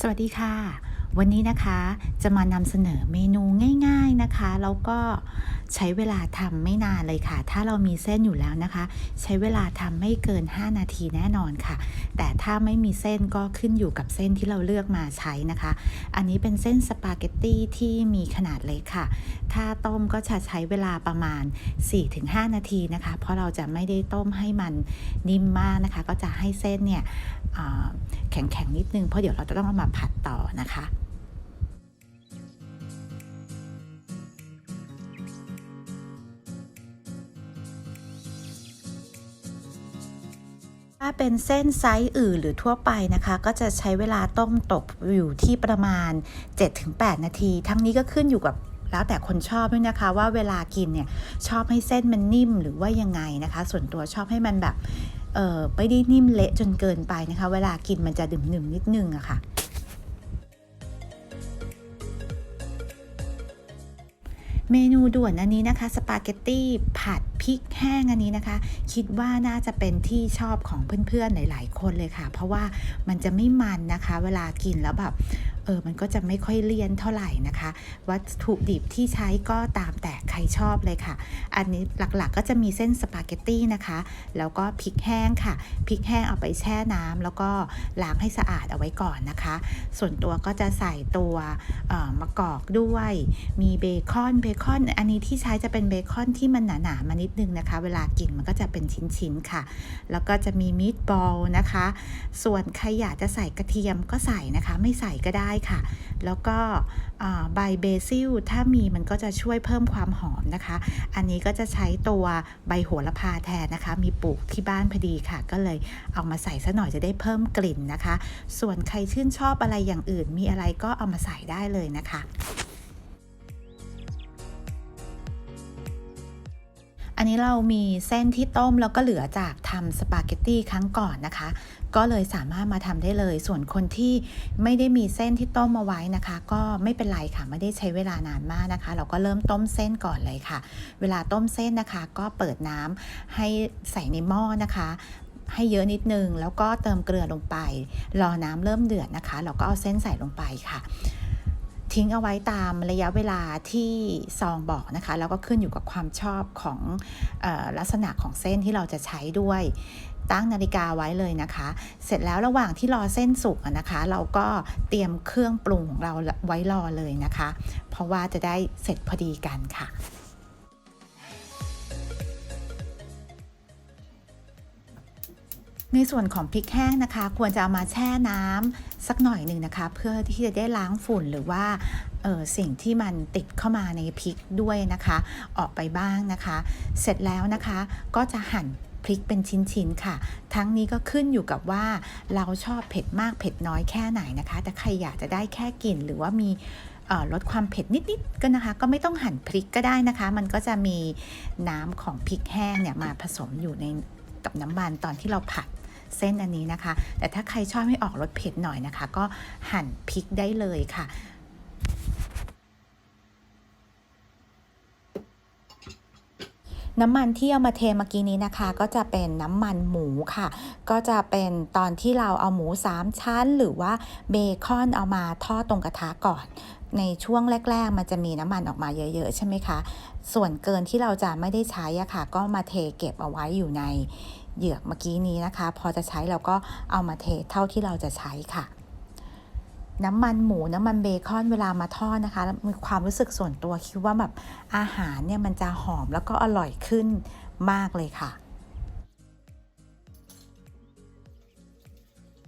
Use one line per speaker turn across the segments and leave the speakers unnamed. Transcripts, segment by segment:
สวัสดีค่ะ วันนี้นะคะจะมานำเสนอเมนูง่ายๆนะคะ แล้วก็ใช้เวลาทำไม่นานเลยค่ะ ถ้าเรามีเส้นอยู่แล้วนะคะ ใช้เวลาทำไม่เกิน 5 นาทีแน่นอนค่ะ แต่ถ้าไม่มีเส้นก็ขึ้นอยู่กับเส้นที่เราเลือกมาใช้นะคะ อันนี้เป็นเส้นสปาเกตตี้ที่มีขนาดเล็กค่ะ ถ้าต้มก็จะใช้เวลาประมาณ 4-5 นาทีนะคะ เพราะเราจะไม่ได้ต้มให้มันนิ่มมากนะคะ ก็จะให้เส้นเนี่ยแข็งๆนิดนึงเพราะเดี๋ยวเราจะต้องเอามาผัดต่อนะคะ ถ้าเป็นเส้นไซส์อื่นหรือทั่วไปนะคะ ก็จะใช้เวลาต้มตกอยู่ที่ประมาณ 7-8 นาที ทั้งนี้ก็ขึ้นอยู่กับแล้วแต่คนชอบด้วยนะคะว่าเวลากินเนี่ยชอบให้เส้นมันนิ่มหรือว่ายังไงนะคะ ส่วนตัวชอบให้มันแบบเออไม่ได้นิ่มเละจนเกินไปนะคะ เวลากินมันจะดึ่มๆนิดนึงอะค่ะ เมนูด่วนอันนี้นะคะสปาเกตตี้ผัดพริกแห้งอันนี้นะคะ คิดว่าน่าจะเป็นที่ชอบของเพื่อนๆหลาย ๆ คนเลยค่ะ เพราะว่ามันจะไม่มันนะคะ เวลากินแล้วแบบ เออมันก็จะไม่ค่อยเลี่ยนเท่าไหร่นะคะ วัตถุดิบที่ใช้ก็ตามแต่ใครชอบเลยค่ะ อันนี้หลักๆก็จะมีเส้นสปาเกตตี้นะคะ แล้วก็พริกแห้งค่ะพริกแห้งเอาไปแช่น้ำแล้วก็ล้างให้สะอาดเอาไว้ก่อนนะคะ ส่วนตัวก็จะใส่ตัวออมะกอกด้วย มีเบคอนเบคอน อันนี้ที่ใช้จะเป็นเบคอนที่มันหนาๆมานิดนึงนะคะ เวลากินมันก็จะเป็นชิ้นๆค่ะ แล้วก็จะมีมีดบอลนะคะ ส่วนใครอยากจะใส่กระเทียมก็ใส่นะคะ ไม่ใส่ก็ได้ค่ะ แล้วก็ใบเบซิลถ้ามีมันก็จะช่วยเพิ่มความหอมนะคะ อันนี้ก็จะใช้ตัวใบโหระพาแทนนะคะ มีปลูกที่บ้านพอดีค่ะ ก็เลยเอามาใส่ซะหน่อยจะได้เพิ่มกลิ่นนะคะ ส่วนใครชื่นชอบอะไรอย่างอื่น มีอะไรก็เอามาใส่ได้เลยนะคะ อันนี้เรามีเส้นที่ต้มแล้วก็เหลือจากทำสปาเกตตี้ครั้งก่อนนะคะ ก็เลยสามารถมาทำได้เลย ส่วนคนที่ไม่ได้มีเส้นที่ต้มมาไว้นะคะ ก็ไม่เป็นไรค่ะไม่ได้ใช้เวลานานมากนะคะ เราก็เริ่มต้มเส้นก่อนเลยค่ะ เวลาต้มเส้นนะคะ ก็เปิดน้ำให้ใส่ในหม้อนะคะให้เยอะนิดนึง แล้วก็เติมเกลือลงไป รอน้ำเริ่มเดือดนะคะ เราก็เอาเส้นใส่ลงไปค่ะ ทิ้งเอาไว้ตามระยะเวลาที่ซองบอกนะคะ แล้วก็ขึ้นอยู่กับความชอบของออลักษณะของเส้นที่เราจะใช้ด้วย ตั้งนาฬิกาไว้เลยนะคะ เสร็จแล้วระหว่างที่รอเส้นสุกนะคะ เราก็เตรียมเครื่องปรุงของเราไว้รอเลยนะคะ เพราะว่าจะได้เสร็จพอดีกันค่ะ ในส่วนของพริกแห้งนะคะ ควรจะเอามาแช่น้ำสักหน่อยหนึ่งนะคะ เพื่อที่จะได้ล้างฝุ่นหรือว่าออสิ่งที่มันติดเข้ามาในพริกด้วยนะคะ ออกไปบ้างนะคะ เสร็จแล้วนะคะก็จะหั่นพริกเป็นชิ้นๆค่ะ ทั้งนี้ก็ขึ้นอยู่กับว่าเราชอบเผ็ดมากเผ็ดน้อยแค่ไหนนะคะ แต่ใครอยากจะได้แค่กลิ่นหรือว่ามีลดความเผ็ดนิดๆก็นะคะ ก็ไม่ต้องหั่นพริกก็ได้นะคะ มันก็จะมีน้ำของพริกแห้งเนี่ยมาผสมอยู่ในกับน้ำมันตอนที่เราผัด เส้นอันนี้นะคะ แต่ถ้าใครชอบให้ออกรสเผ็ดหน่อยนะคะ ก็หั่นพริกได้เลยค่ะน้ำมันที่เอามาเทเมื่อกี้นี้นะคะ ก็จะเป็นน้ำมันหมูค่ะ ก็จะเป็นตอนที่เราเอาหมู 3 ชั้น หรือว่าเบคอนเอามาทอดตรงกระทะก่อน ในช่วงแรก ๆ มันจะมีน้ำมันออกมาเยอะๆ ใช่ไหมคะ ส่วนเกินที่เราจะไม่ได้ใช้อะค่ะ ก็มาเทเก็บเอาไว้อยู่ใน เหยือกเมื่อกี้นี้นะคะ พอจะใช้เราก็เอามาเทเท่าที่เราจะใช้ค่ะ น้ำมันหมูน้ำมันเบคอนเวลามาทอดนะคะมีความรู้สึกส่วนตัวคิดว่าแบบอาหารเนี่ยมันจะหอมแล้วก็อร่อยขึ้นมากเลยค่ะ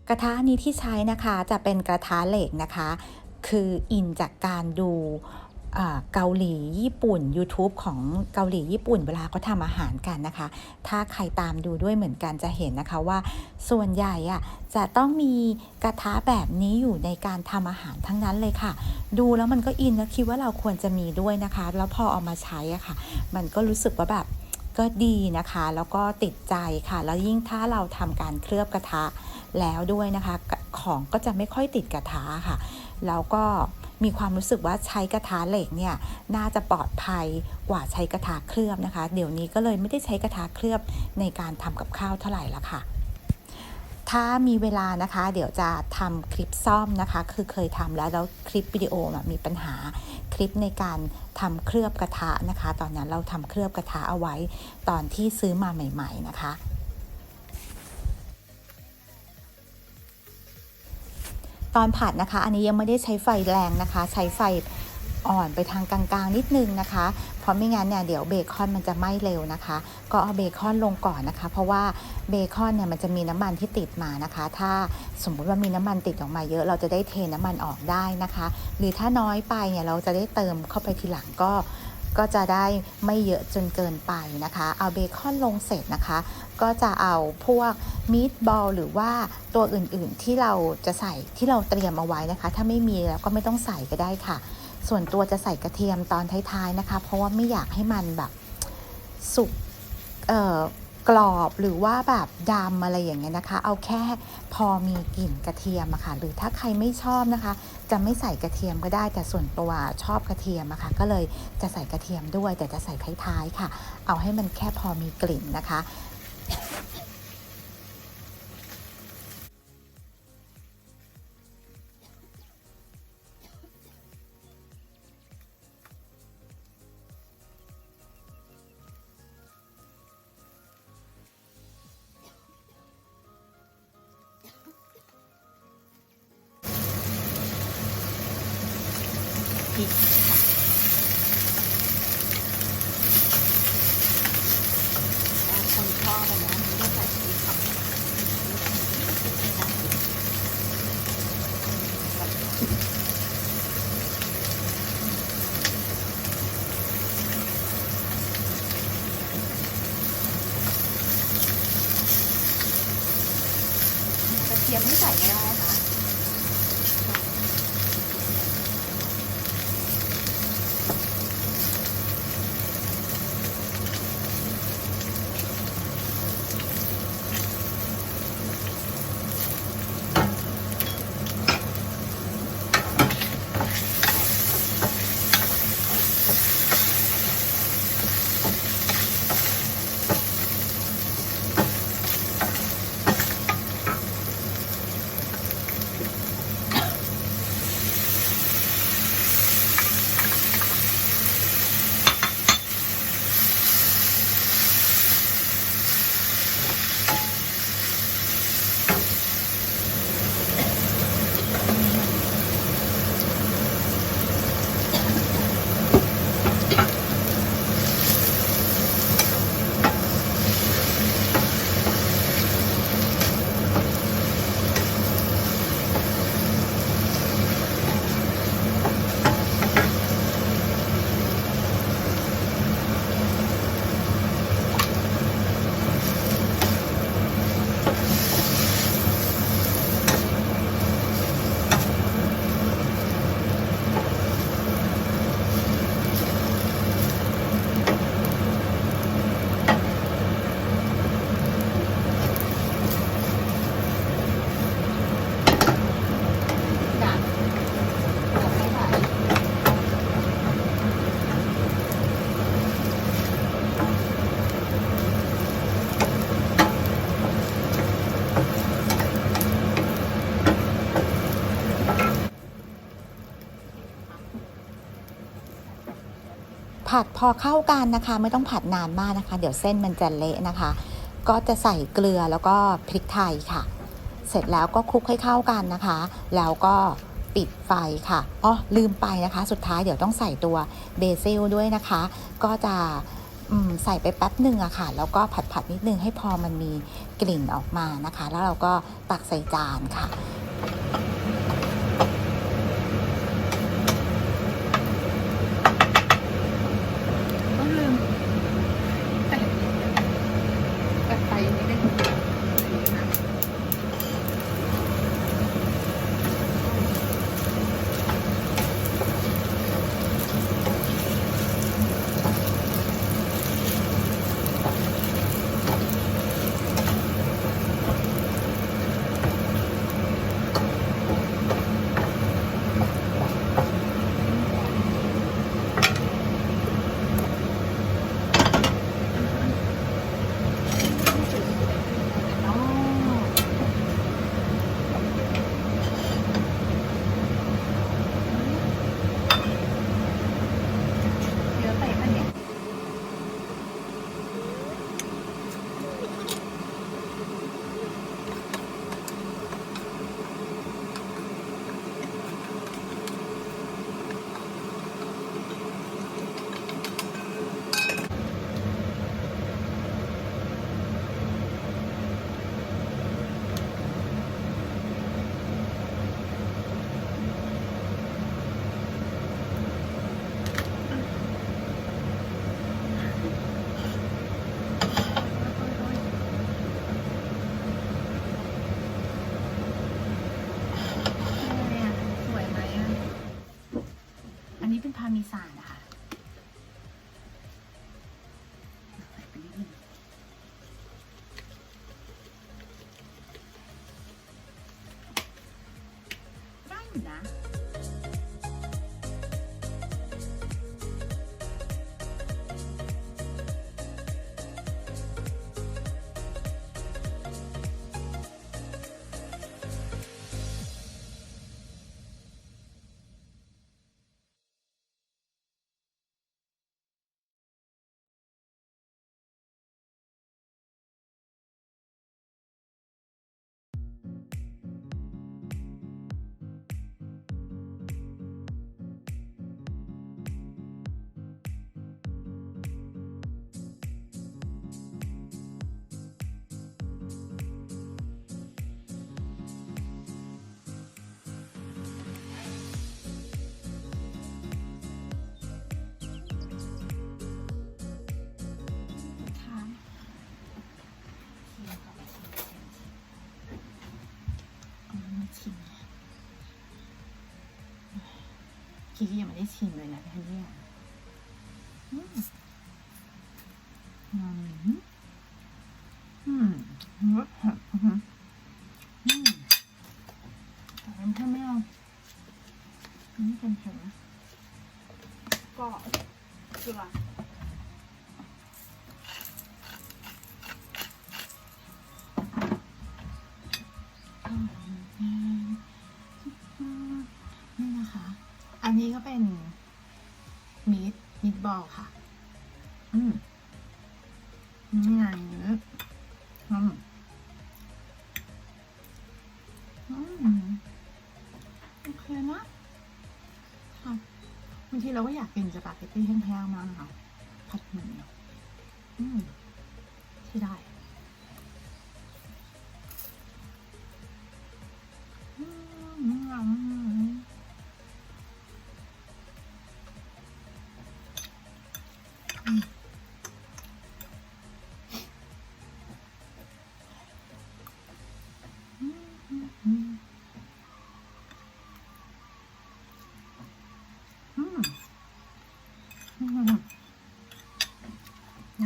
กระทะนี้ที่ใช้นะคะจะเป็นกระทะเหล็กนะคะ คืออินจากการดู เกาหลีญี่ปุ่น YouTube ของเกาหลีญี่ปุ่นเวลาเขาทำอาหารกันนะคะ ถ้าใครตามดูด้วยเหมือนกันจะเห็นนะคะว่า ส่วนใหญ่อะจะต้องมีกระทะแบบนี้อยู่ในการทำอาหารทั้งนั้นเลยค่ะ ดูแล้วมันก็อินแล้วคิดว่าเราควรจะมีด้วยนะคะ แล้วพอเอามาใช้อะค่ะ มันก็รู้สึกว่าแบบก็ดีนะคะ แล้วก็ติดใจค่ะ แล้วยิ่งถ้าเราทำการเคลือบกระทะแล้วด้วยนะคะ ของก็จะไม่ค่อยติดกระทะค่ะ แล้วก็ มีความรู้สึกว่าใช้กระทะเหล็กเนี่ยน่าจะปลอดภัยกว่าใช้กระทะเคลือบนะคะ เดี๋ยวนี้ก็เลยไม่ได้ใช้กระทะเคลือบในการทำกับข้าวเท่าไหร่ละค่ะถ้ามีเวลานะคะ เดี๋ยวจะทำคลิปซ่อมนะคะ คือเคยทำแล้วแล้วคลิปวิดีโอมีปัญหาคลิปในการทำเคลือบกระทะนะคะ ตอนนั้นเราทำเคลือบกระทะเอาไว้ตอนที่ซื้อมาใหม่ ๆ นะคะ ตอนผัดนะคะ อันนี้ยังไม่ได้ใช้ไฟแรงนะคะ ใช้ไฟอ่อนไปทางกลางๆนิดนึงนะคะ เพราะไม่งั้นเนี่ยเดี๋ยวเบคอนมันจะไหม้เร็วนะคะ ก็เอาเบคอนลงก่อนนะคะ เพราะว่าเบคอนเนี่ยมันจะมีน้ำมันที่ติดมานะคะ ถ้าสมมุติว่ามีน้ำมันติดออกมาเยอะ เราจะได้เทน้ำมันออกได้นะคะ หรือถ้าน้อยไปเนี่ยเราจะได้เติมเข้าไปทีหลังก็ก็จะได้ไม่เยอะจนเกินไปนะคะ เอาเบคอนลงเสร็จนะคะ ก็จะเอาพวกมีดบอลหรือว่าตัวอื่นๆที่เราจะใส่ที่เราเตรียมเอาไว้นะคะ ถ้าไม่มีแล้วก็ไม่ต้องใส่ก็ได้ค่ะ ส่วนตัวจะใส่กระเทียมตอนท้ายๆนะคะ เพราะว่าไม่อยากให้มันแบบสุกเอ่อกรอบหรือว่าแบบดำอะไรอย่างเงี้ยนะคะ เอาแค่พอมีกลิ่นกระเทียมอะค่ะ หรือถ้าใครไม่ชอบนะคะ จะไม่ใส่กระเทียมก็ได้ แต่ส่วนตัวชอบกระเทียมอะค่ะ ก็เลยจะใส่กระเทียมด้วย แต่จะใส่ท้ายๆค่ะ เอาให้มันแค่พอมีกลิ่นนะคะ ริกค่คนชอบนะมันก็ใส่พริกค่ะกระเทียมไม่ใส่ไม่ได้นะคะ ผัดพอเข้ากันนะคะ ไม่ต้องผัดนานมากนะคะ เดี๋ยวเส้นมันจะเละนะคะ ก็จะใส่เกลือแล้วก็พริกไทยค่ะ เสร็จแล้วก็คลุกให้เข้ากันนะคะ แล้วก็ปิดไฟค่ะอ๋อลืมไปนะคะ สุดท้ายเดี๋ยวต้องใส่ตัวเบซิลด้วยนะคะ ก็จะใส่ไปแป๊บหนึ่งอะค่ะ แล้วก็ผัดผัดนิดนึงให้พอมันมีกลิ่นออกมานะคะ แล้วเราก็ตักใส่จานค่ะ
กี้
ยังไม่ได้ชิมเลยนะคะเนี่ยอืมอืมอืมรสเผ็ดอืมอืมแต่มันแค่ไม่เอาอันนี้เป็นเผ็ดนะ
ก็เกลือ
อื ค่ะ อืมนี่ไงอืมอืมโอเคนะค่ะบางทีเราก็อยากกินสปาเกตตี้แห้งๆมากนะคะผัดหมี่อืมที่ได้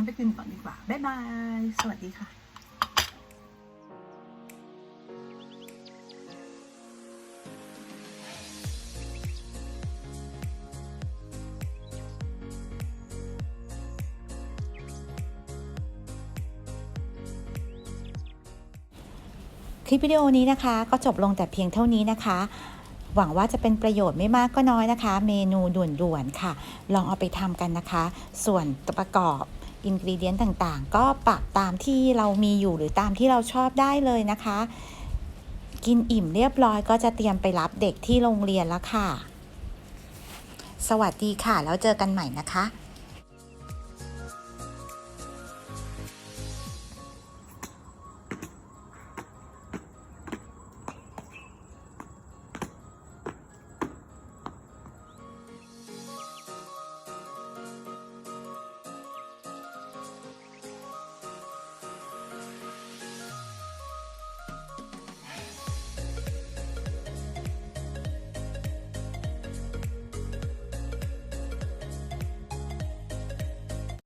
นไปกินก่อนดีกว่า บ๊ายบาย สวัสดีค่ะคลิปวิดีโอนี้นะคะก็จบลงแต่เพียงเท่านี้นะคะ หวังว่าจะเป็นประโยชน์ไม่มากก็น้อยนะคะ เมนูด่วนๆค่ะ ลองเอาไปทำกันนะคะ ส่วนประกอบ อินกรีเดียนต่างๆ ก็ปรับตามที่เรามีอยู่หรือตามที่เราชอบได้เลยนะคะ กินอิ่มเรียบร้อยก็จะเตรียมไปรับเด็กที่โรงเรียนแล้วค่ะ สวัสดีค่ะ แล้วเจอกันใหม่นะคะ